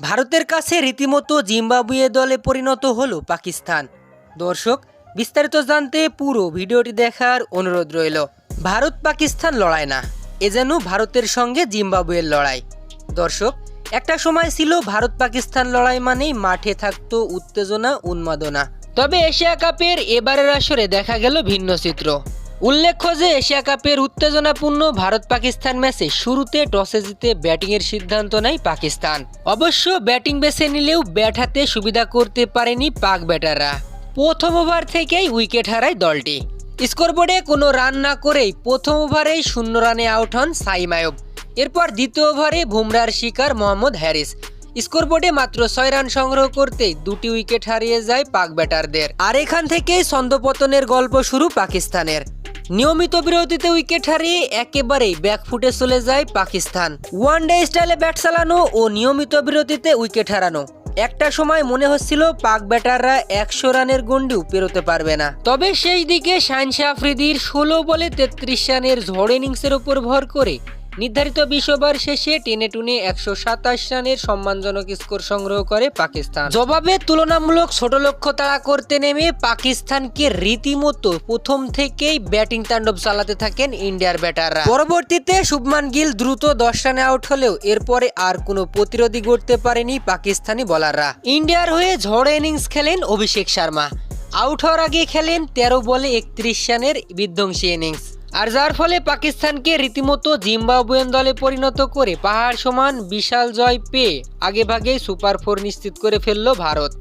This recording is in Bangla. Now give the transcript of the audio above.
ভারতের কাছে রীতিমতো জিম্বাবুয়ে দলে পরিণত হলো পাকিস্তান। দর্শক, বিস্তারিত জানতে পুরো ভিডিওটি দেখার অনুরোধ রইল। ভারত পাকিস্তান লড়াই না, এ যেন ভারতের সঙ্গে জিম্বাবুয়ের লড়াই। দর্শক, একটা সময় ছিল ভারত পাকিস্তান লড়াই মানেই মাঠে থাকতো উত্তেজনা, উন্মাদনা। তবে এশিয়া কাপের এবারের আসরে দেখা গেল ভিন্ন চিত্র। উল্লেখ্য যে এশিয়া কাপের উত্তেজনাপূর্ণ ভারত পাকিস্তান ম্যাচে শুরুতে টসে জিতে ব্যাটিংয়ের সিদ্ধান্ত নেয় পাকিস্তান। অবশ্য ব্যাটিং বেছে নিলেও ব্যাট হাতে সুবিধা করতে পারেনি পাক ব্যাটাররা। প্রথম ওভার থেকেই উইকেট হারায় দলটি। স্কোরবোর্ডে কোনো রান না করেই প্রথম ওভারেই শূন্য রানে আউট হন সাইম আয়ুব। এরপর দ্বিতীয় ওভারে বুমরার শিকার মোহাম্মদ হ্যারিস। স্কোরবোর্ডে মাত্র ছয় রান সংগ্রহ করতেই দুটি উইকেট হারিয়ে যায় পাক ব্যাটারদের। আর এখান থেকেই ছন্দপতনের গল্প শুরু পাকিস্তানের। নিয়মিত বিরতিতে উইকেট হারিয়ে একেবারেই ব্যাকফুটে চলে যায় পাকিস্তান। ওয়ান ডে স্টাইলে ব্যাট চালানো ও নিয়মিত বিরতিতে উইকেট হারানো। একটা সময় মনে হচ্ছিল পাক ব্যাটাররা একশো রানের গন্ডিও পেরোতে পারবে না। তবে সেই দিকে শাহিনশাহ আফ্রিদির ষোলো বলে তেত্রিশ রানের ঝড় ইনিংসের উপর ভর করে নির্ধারিত বিশ ওভার শেষে টেনে টুনে একশো সাতাশ রানের সম্মানজনক স্কোর সংগ্রহ করে পাকিস্তান। জবাবে তুলনামূলক ছোট লক্ষ্য তাড়া করতে নেমে পাকিস্তানকে রীতিমতো প্রথম থেকেই ব্যাটিং তাণ্ডব চালাতে থাকেন ইন্ডিয়ার ব্যাটাররা। পরবর্তীতে শুভমান গিল দ্রুত দশ রানে আউট হলেও এরপরে আর কোনো প্রতিরোধী গড়তে পারেনি পাকিস্তানি বলাররা। ইন্ডিয়ার হয়ে ঝড় ইনিংস খেলেন অভিষেক শর্মা। আউট হওয়ার আগে খেলেন তেরো বলে একত্রিশ রানের বিধ্বংসী ইনিংস। আর যার ফলে পাকিস্তানকে রীতিমতো জিম্বাবুয়েন দলে পরিণত করে পাহাড় সমান বিশাল জয় পেয়ে আগেভাগেই সুপার ফোর নিশ্চিত করে ফেলল ভারত।